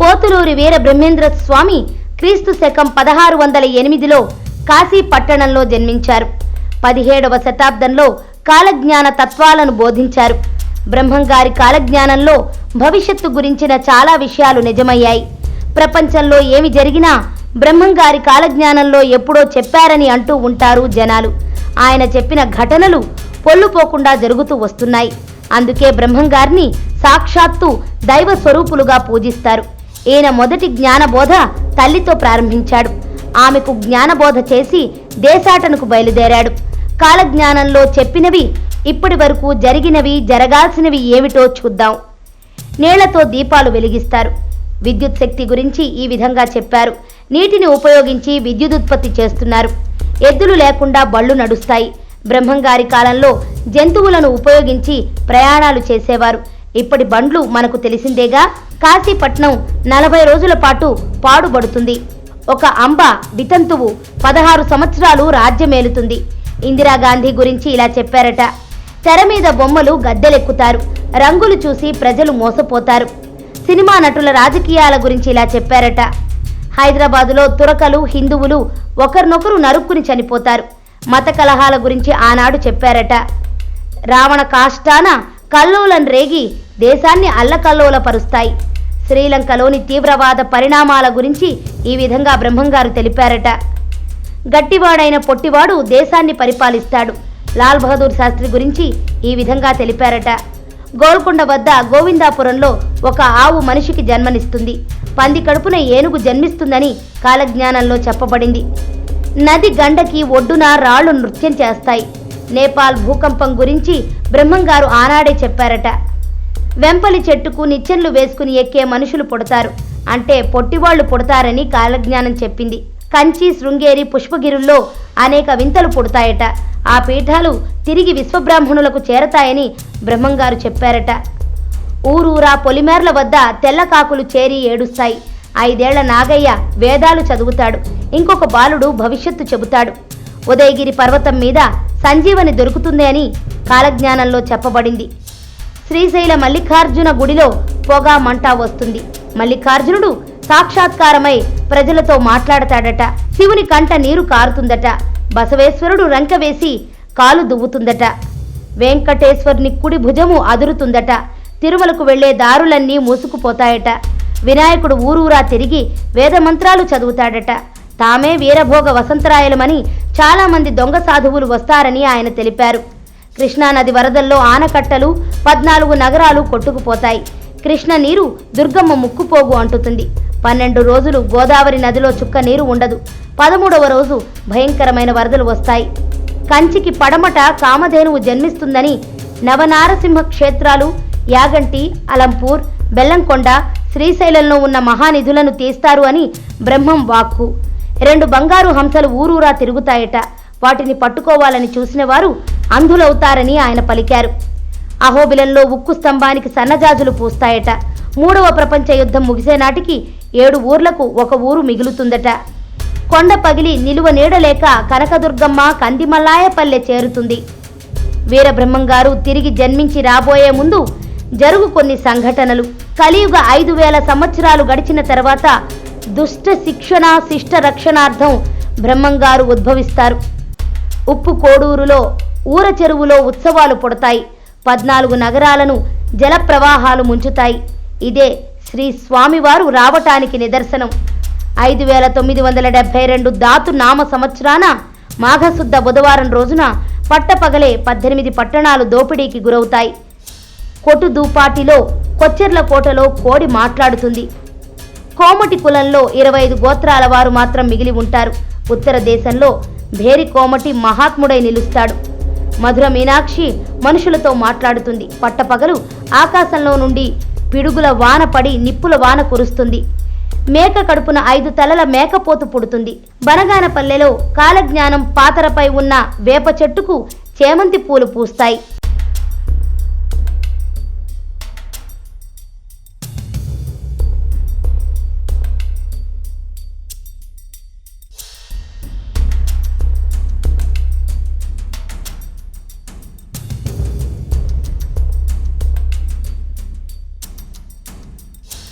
పోతులూరి వీర బ్రహ్మేంద్ర స్వామి క్రీస్తు శకం పదహారు వందల ఎనిమిదిలో కాశీ పట్టణంలో జన్మించారు. పదిహేడవ శతాబ్దంలో కాలజ్ఞాన తత్వాలను బోధించారు. బ్రహ్మంగారి కాలజ్ఞానంలో భవిష్యత్తు గురించిన చాలా విషయాలు నిజమయ్యాయి. ప్రపంచంలో ఏమి జరిగినా బ్రహ్మంగారి కాలజ్ఞానంలో ఎప్పుడో చెప్పారని అంటూ ఉంటారు జనాలు. ఆయన చెప్పిన ఘటనలు పొల్లుపోకుండా జరుగుతూ వస్తున్నాయి. అందుకే బ్రహ్మంగారిని సాక్షాత్తు దైవ స్వరూపులుగా పూజిస్తారు. ఈయన మొదటి జ్ఞానబోధ తల్లితో ప్రారంభించాడు. ఆమెకు జ్ఞానబోధ చేసి దేశాటనకు బయలుదేరాడు. కాలజ్ఞానంలో చెప్పినవి ఇప్పటి వరకు జరిగినవి జరగాల్సినవి ఏమిటో చూద్దాం. నీళ్ళతో దీపాలు వెలిగిస్తారు. విద్యుత్ శక్తి గురించి ఈ విధంగా చెప్పారు. నీటిని ఉపయోగించి విద్యుదుత్పత్తి చేస్తున్నారు. ఎద్దులు లేకుండా బళ్ళు నడుస్తాయి. బ్రహ్మంగారి కాలంలో జంతువులను ఉపయోగించి ప్రయాణాలు చేసేవారు. ఇప్పటి బండ్లు మనకు తెలిసిందేగా కాశీపట్నం నలభై రోజుల పాటు పాడుబడుతుంది. ఒక అంబ వితంతువు పదహారు సంవత్సరాలు రాజ్యమేలుతుంది. ఇందిరాగాంధీ గురించి ఇలా చెప్పారట. తెర మీద బొమ్మలు గద్దెలెక్కుతారు. రంగులు చూసి ప్రజలు మోసపోతారు. సినిమా నటుల రాజకీయాల గురించి ఇలా చెప్పారట. హైదరాబాదులో తురకలు హిందువులు ఒకరినొకరు నరుక్కుని చనిపోతారు. మత కలహాల గురించి ఆనాడు చెప్పారట. రావణ కాష్టాన కల్లోలం రేగి దేశాన్ని అల్లకల్లోలపరుస్తాయి. శ్రీలంకలోని తీవ్రవాద పరిణామాల గురించి ఈ విధంగా బ్రహ్మంగారు తెలిపారట. గట్టివాడైన పొట్టివాడు దేశాన్ని పరిపాలిస్తాడు. లాల్ బహదూర్ శాస్త్రి గురించి ఈ విధంగా తెలిపారట. గోల్కొండ వద్ద గోవిందాపురంలో ఒక ఆవు మనిషికి జన్మనిస్తుంది. పంది కడుపున ఏనుగు జన్మిస్తుందని కాలజ్ఞానంలో చెప్పబడింది. నది గండకి ఒడ్డున రాళ్ళు నృత్యం చేస్తాయి. నేపాల్ భూకంపం గురించి బ్రహ్మంగారు ఆనాడే చెప్పారట. వెంపలి చెట్టుకు నిచ్చెన్లు వేసుకుని ఎక్కే మనుషులు పుడతారు. అంటే పొట్టివాళ్ళు పుడతారని కాలజ్ఞానం చెప్పింది. కంచి శృంగేరి పుష్పగిరుల్లో అనేక వింతలు పుడతాయట. ఆ పీఠాలు తిరిగి విశ్వబ్రాహ్మణులకు చేరతాయని బ్రహ్మంగారు చెప్పారట. ఊరూరా పొలిమేర్ల వద్ద తెల్లకాకులు చేరి ఏడుస్తాయి. ఐదేళ్ళ నాగయ్య వేదాలు చదువుతాడు. ఇంకొక బాలుడు భవిష్యత్తు చెబుతాడు. ఉదయగిరి పర్వతం మీద సంజీవని దొరుకుతుంది అని కాలజ్ఞానంలో చెప్పబడింది. శ్రీశైల మల్లికార్జున గుడిలో పొగ మంట వస్తుంది. మల్లికార్జునుడు సాక్షాత్కారమై ప్రజలతో మాట్లాడతాడట. శివుని కంట నీరు కారుతుందట. బసవేశ్వరుడు రంక వేసి కాలు దువ్వుతుందట. వెంకటేశ్వరుని కుడి భుజము అదురుతుందట. తిరుమలకు వెళ్ళే దారులన్నీ మూసుకుపోతాయట. వినాయకుడు ఊరూరా తిరిగి వేదమంత్రాలు చదువుతాడట. తామే వీరభోగ వసంతరాయలమని చాలామంది దొంగ సాధువులు వస్తారని ఆయన తెలిపారు. కృష్ణానది వరదల్లో ఆనకట్టలు పద్నాలుగు నగరాలు కొట్టుకుపోతాయి. కృష్ణ నీరు దుర్గమ్మ ముక్కుపోగు అంటుతుంది. పన్నెండు రోజులు గోదావరి నదిలో చుక్క నీరు ఉండదు. పదమూడవ రోజు భయంకరమైన వరదలు వస్తాయి. కంచికి పడమట కామధేనువు జన్మిస్తుందని నవనారసింహ క్షేత్రాలు యాగంటి అలంపూర్ బెల్లంకొండ శ్రీశైలంలో ఉన్న మహానిధులను తీస్తారు అని బ్రహ్మం వాక్కు. రెండు బంగారు హంసలు ఊరూరా తిరుగుతాయట. వాటిని పట్టుకోవాలని చూసిన వారు అంధులవుతారని ఆయన పలికారు. అహోబిలంలో ఉక్కు స్తంభానికి సన్నజాజులు పూస్తాయట. మూడవ ప్రపంచ యుద్ధం ముగిసే నాటికి ఏడు ఊర్లకు ఒక ఊరు మిగులుతుందట. కొండ పగిలి నిలువ నీడలేక కనకదుర్గమ్మ కందిమల్లాయపల్లె చేరుతుంది. వీరబ్రహ్మంగారు తిరిగి జన్మించి రాబోయే ముందు జరుగు కొన్ని సంఘటనలు. కలియుగ ఐదు వేల సంవత్సరాలు గడిచిన తర్వాత దుష్ట శిక్షణ శిష్ట రక్షణార్థం బ్రహ్మంగారు ఉద్భవిస్తారు. ఉప్పు కోడూరులో ఊర చెరువులో ఉత్సవాలు పుడతాయి. పద్నాలుగు నగరాలను జల ప్రవాహాలు ముంచుతాయి. ఇదే శ్రీ స్వామివారు రావటానికి నిదర్శనం. ఐదు వేల తొమ్మిది వందల డెబ్బై రెండు దాతు నామ సంవత్సరాన మాఘశుద్ధ బుధవారం రోజున పట్టపగలే పద్దెనిమిది పట్టణాలు దోపిడీకి గురవుతాయి. కొట్టు దూపాటిలో కొచ్చెర్ల కోటలో కోడి మాట్లాడుతుంది. కోమటి కులంలో ఇరవై ఐదు గోత్రాల వారు మాత్రం మిగిలి ఉంటారు. ఉత్తర దేశంలో భేరి కోమటి మహాత్ముడై నిలుస్తాడు. మధుర మీనాక్షి మనుషులతో మాట్లాడుతుంది. పట్టపగలు ఆకాశంలో నుండి పిడుగుల వాన పడి నిప్పుల వాన కురుస్తుంది. మేక కడుపున ఐదు తలల మేకపోతు పుడుతుంది. బనగానపల్లెలో కాలజ్ఞానం పాతరపై ఉన్న వేప చెట్టుకు చేమంతి పూలు పూస్తాయి.